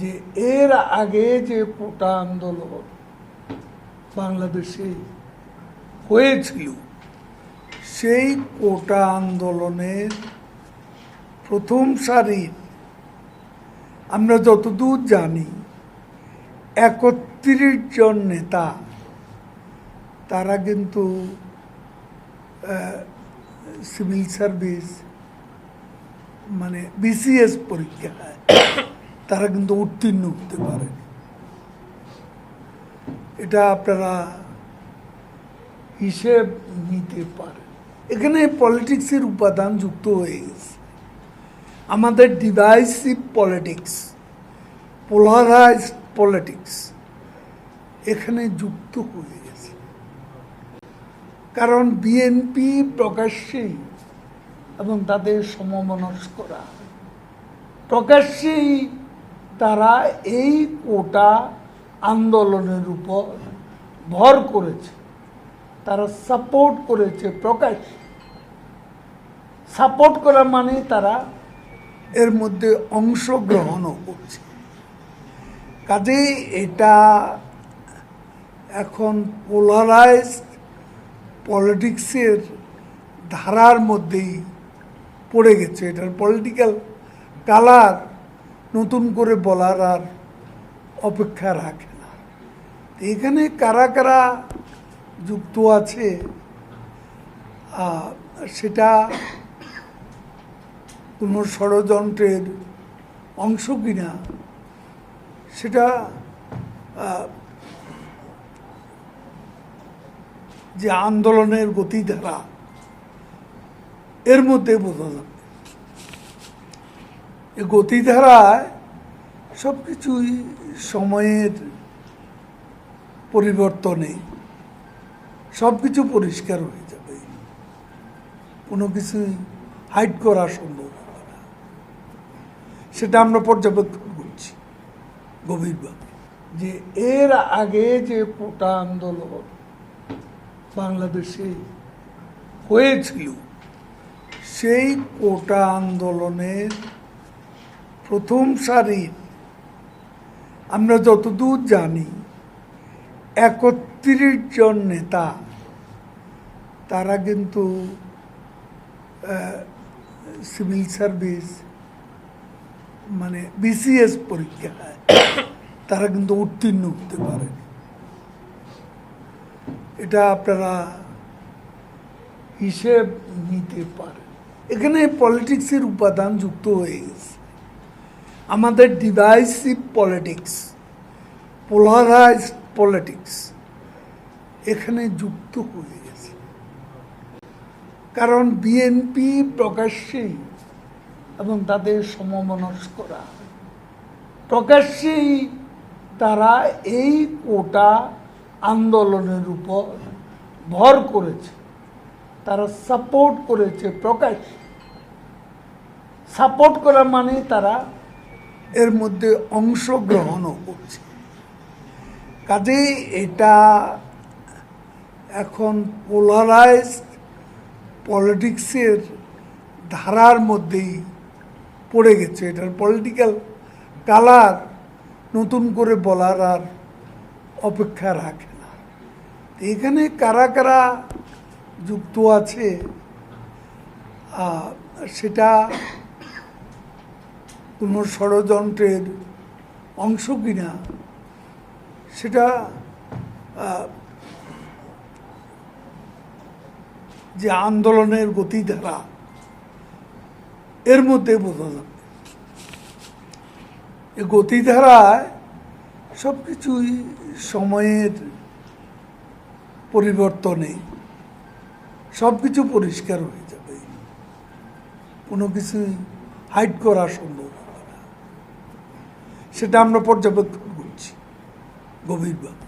যে এর আগে যে কোটা আন্দোলন বাংলাদেশে হয়েছিল, সেই কোটা আন্দোলনের প্রথম সারির আমরা যতদূর জানি, একত্রিশ জন নেতা, তারা কিন্তু সিভিল সার্ভিস মানে বিসিএস পরীক্ষায় তারা কিন্তু উত্তীর্ণ হতে পারেনি এটা আপনারা হিসেব নিতে পারেন। এখানে পলিটিক্সের উপাদান যুক্ত হয়ে গেছে। আমাদের ডিভাইসিভ পলিটিক্স পোলারাইজ পলিটিক্স এখানে যুক্ত হয়ে গেছে। কারণ বিএনপি প্রকাশ্যেই এবং তাদের সমমনস্করা প্রকাশ্যেই তারা এই কোটা আন্দোলনের উপর ভর করেছে। তারা সাপোর্ট করেছে, প্রকাশ। সাপোর্ট করা মানে তারা এর মধ্যে অংশগ্রহণও করছে। কাজেই এটা এখন পোলারাইজ পলিটিক্সের ধারার মধ্যেই পড়ে গেছে। এটার পলিটিক্যাল কালার নতুন করে বলার আর অপেক্ষা রাখে না। এখানে কারা কারা যুক্ত আছে সেটা কোনো ষড়যন্ত্রের অংশ কিনা, সেটা যে আন্দোলনের গতিধারা, এর মধ্যে বোঝা যাবে। এই গতিধারায় সব কিছুই সময়ের পরিবর্তনে সব কিছু পরিষ্কার হয়ে যাবে। কোনো কিছুই হাইড করা সম্ভব হবে না। সেটা আমরা পর্যবেক্ষণ করছি গভীরভাবে। যে এর আগে যে কোটা আন্দোলন বাংলাদেশে হয়েছিল, সেই কোটা আন্দোলনের প্রথম সারির, আমরা যতদূর জানি, একত্রিশ জন নেতা, তারা কিন্তু সিভিল সার্ভিস মানে বিসিএস পরীক্ষায় তারা কিন্তু উত্তীর্ণ হতে পারেনি এটা আপনারা হিসেব নিতে পারেন। এখানে পলিটিক্সের উপাদান যুক্ত হয়ে গেছে। আমাদের ডিভাইসিভ পলিটিক্স পোলারাইজ পলিটিক্স এখানে যুক্ত হয়ে গেছে। কারণ বিএনপি প্রকাশ্যেই এবং তাদের সমমনস্করা প্রকাশ্যেই তারা এই কোটা আন্দোলনের উপর ভর করেছে। তারা সাপোর্ট করেছে প্রকাশ্যে। সাপোর্ট করা মানে তারা এর মধ্যে অংশগ্রহণও করছে। কাজেই এটা এখন পোলারাইজ পলিটিক্সের ধারার মধ্যেই পড়ে গেছে। এটার পলিটিক্যাল কালার নতুন করে বলার আর অপেক্ষা রাখে না। এখানে কারা কারা যুক্ত আছে সেটা কোনো ষড়যন্ত্রের অংশ কিনা, সেটা যে আন্দোলনের গতিধারা, এর মধ্যে বোঝা যাবে। এই গতিধারায় সব কিছুই সময়ের পরিবর্তনে সব কিছু পরিষ্কার হয়ে যাবে। কোনো কিছুই হাইড করা সম্ভব সেটা আমরা পর্যবেক্ষণ করছি। গভীরভাবে।